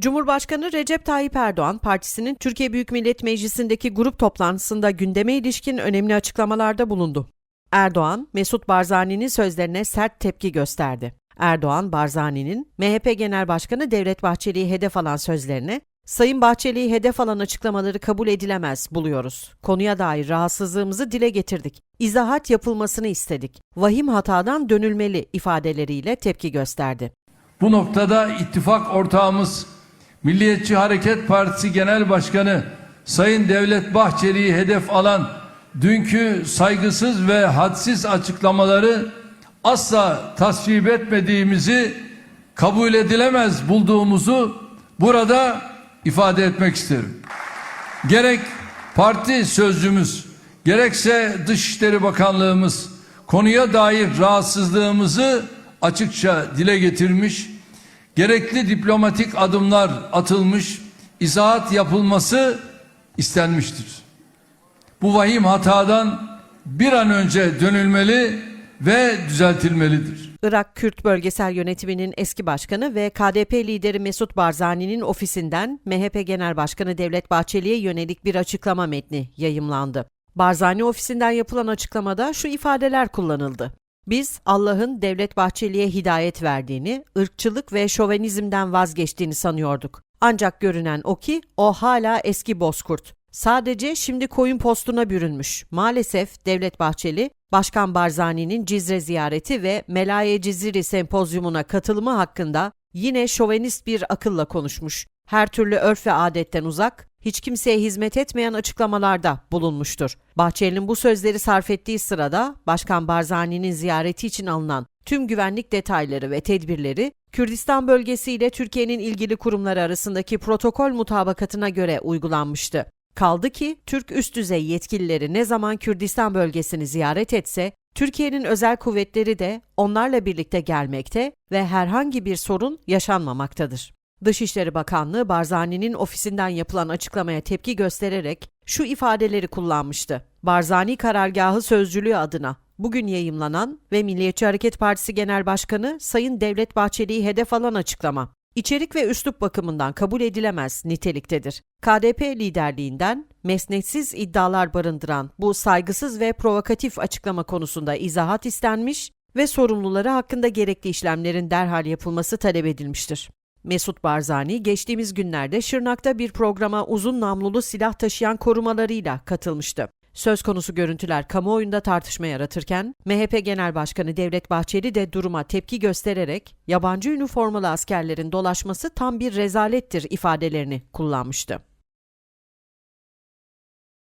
Cumhurbaşkanı Recep Tayyip Erdoğan, partisinin Türkiye Büyük Millet Meclisi'ndeki grup toplantısında gündeme ilişkin önemli açıklamalarda bulundu. Erdoğan, Mesut Barzani'nin sözlerine sert tepki gösterdi. Erdoğan, Barzani'nin MHP Genel Başkanı Devlet Bahçeli'yi hedef alan sözlerine, Sayın Bahçeli'yi hedef alan açıklamaları kabul edilemez buluyoruz. Konuya dair rahatsızlığımızı dile getirdik. İzahat yapılmasını istedik. Vahim hatadan dönülmeli ifadeleriyle tepki gösterdi. Bu noktada ittifak ortağımız Milliyetçi Hareket Partisi Genel Başkanı Sayın Devlet Bahçeli'yi hedef alan dünkü saygısız ve hadsiz açıklamaları asla tasvip etmediğimizi kabul edilemez bulduğumuzu burada ifade etmek isterim. Gerek parti sözcümüz gerekse Dışişleri Bakanlığımız konuya dair rahatsızlığımızı açıkça dile getirmiş, gerekli diplomatik adımlar atılmış, izahat yapılması istenmiştir. Bu vahim hatadan bir an önce dönülmeli ve düzeltilmelidir. Irak Kürt Bölgesel Yönetimi'nin eski başkanı ve KDP lideri Mesut Barzani'nin ofisinden MHP Genel Başkanı Devlet Bahçeli'ye yönelik bir açıklama metni yayımlandı. Barzani ofisinden yapılan açıklamada şu ifadeler kullanıldı. Biz Allah'ın Devlet Bahçeli'ye hidayet verdiğini, ırkçılık ve şovenizmden vazgeçtiğini sanıyorduk. Ancak görünen o ki o hala eski bozkurt. Sadece şimdi koyun postuna bürünmüş. Maalesef Devlet Bahçeli, Başkan Barzani'nin Cizre ziyareti ve Melaye Ciziri sempozyumuna katılımı hakkında yine şovenist bir akılla konuşmuş. Her türlü örf ve adetten uzak, hiç kimseye hizmet etmeyen açıklamalarda bulunmuştur. Bahçeli'nin bu sözleri sarf ettiği sırada Başkan Barzani'nin ziyareti için alınan tüm güvenlik detayları ve tedbirleri Kürdistan bölgesi ile Türkiye'nin ilgili kurumları arasındaki protokol mutabakatına göre uygulanmıştı. Kaldı ki Türk üst düzey yetkilileri ne zaman Kürdistan bölgesini ziyaret etse, Türkiye'nin özel kuvvetleri de onlarla birlikte gelmekte ve herhangi bir sorun yaşanmamaktadır. Dışişleri Bakanlığı Barzani'nin ofisinden yapılan açıklamaya tepki göstererek şu ifadeleri kullanmıştı. Barzani karargahı sözcülüğü adına bugün yayımlanan ve Milliyetçi Hareket Partisi Genel Başkanı Sayın Devlet Bahçeli'yi hedef alan açıklama İçerik ve üslup bakımından kabul edilemez niteliktedir. KDP liderliğinden mesnetsiz iddialar barındıran bu saygısız ve provokatif açıklama konusunda izahat istenmiş ve sorumluları hakkında gerekli işlemlerin derhal yapılması talep edilmiştir. Mesut Barzani geçtiğimiz günlerde Şırnak'ta bir programa uzun namlulu silah taşıyan korumalarıyla katılmıştı. Söz konusu görüntüler kamuoyunda tartışma yaratırken MHP Genel Başkanı Devlet Bahçeli de duruma tepki göstererek yabancı üniformalı askerlerin dolaşması tam bir rezalettir ifadelerini kullanmıştı.